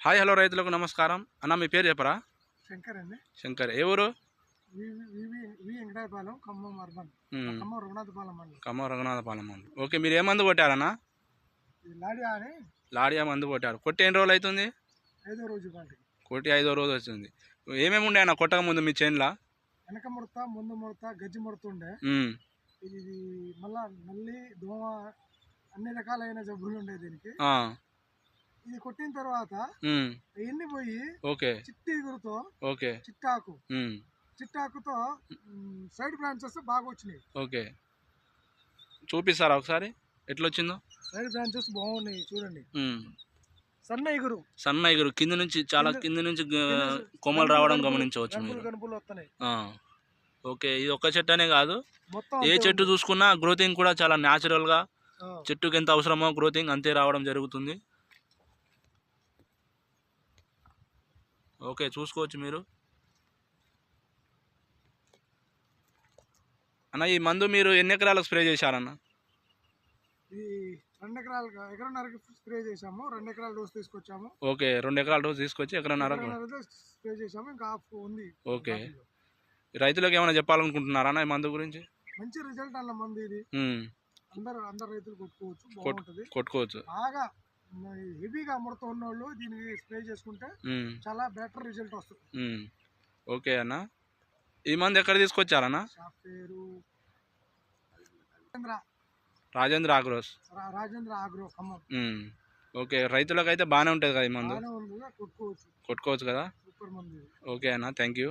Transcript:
Hi hello రైతులకు నమస్కారం. అన్న మీ పేరు చెప్పరా? శంకర్ అండి. శంకర్. ఏ ఊరు? ఖమ్మం రఘునాథపాలెం మందు ఓకే మీరు ఏ మందు కొట్టారన్నా? లాడియా మందు కొట్టారు. కొట్టి ఎన్ని రోజులు అవుతుంది? ఐదో రోజు పంటకి కొట్టి ఐదో రోజు వచ్చింది. ఏమేమి ఉండే అన్న కొట్టక ముందు మీ చేనులా? వెనక ముడత ముందు ముడత గజ్జి ముడత ఉండే. ఇది మళ్ళా నల్లి దోమ అన్ని రకాలైన జబ్బులు ఉండే దీనికి. ఇది కొట్టిన తర్వాత ఎన్ని పోయి ఓకే. చిట్టి ఓకే. చిట్టాకు. చిట్టాకుతో సైడ్ బ్రాంచెస్ బాగా వచ్చినాయి. ఓకే. చూపిస్తారా ఒకసారి? ఎట్లా వచ్చిందో సైడ్ బ్రాంచెస్ బాగున్నాయి చూడండి. సన్న ఇగురు సన్న ఎగురు. కింద నుంచి చాలా కింద- నుంచి కొమ్మలు రావడం గమనించవచ్చు మీరు. వస్తున్నాయి. ఓకే. ఇది ఒక్క చెట్టు అనే కాదు ఏ చెట్టు. చూసుకున్నా గ్రోతింగ్ కూడా చాలా న్యాచురల్గా. చెట్టుకి ఎంత అవసరమో గ్రోతింగ్ అంతే రావడం జరుగుతుంది. ఓకే చూసుకోవచ్చు మీరు. అన్న ఈ మందు మీరు ఎన్ని ఎకరాలకు స్ప్రే చేశారన్న? ఈ రెండు ఎకరాలు ఎకరన్నరకి స్ప్రే చేసాము రెండు ఎకరాల డోస్ తీసుకొచ్చాము. ఓకే రెండు ఎకరాల తీసుకొచ్చి స్ప్రే చేసాము ఇంకా హాఫ్ ఉంది. ఓకే. రైతులకు ఏమైనా చెప్పాలనుకుంటున్నారా అన్న ఈ మందు గురించి? మంచి రిజల్ట్ అన్న మంది ఇది. ఉమ్, అందరు అందరు రైతులు కొట్టుకోవచ్చు. కొట్టుకోవచ్చు. బాగా హెవీగా అమృతం ఉన్నోళ్ళు దీనికి స్ప్రే చేసుకుంటే చాలా బెటర్ రిజల్ట్ వస్తుంది. ఓకే అన్న. ఈ మందు ఎక్కడ తీసుకొచ్చారన్న పేరు రాజేంద్ర. రాజేంద్ర ఆగ్రోస్. రాజేంద్ర ఆగ్రో. ఓకే రైతులకు అయితే బాగానే ఉంటుంది కదా ఈ మందు? కొట్టుకోవచ్చు. కదా. ఓకే అన్న థ్యాంక్ యూ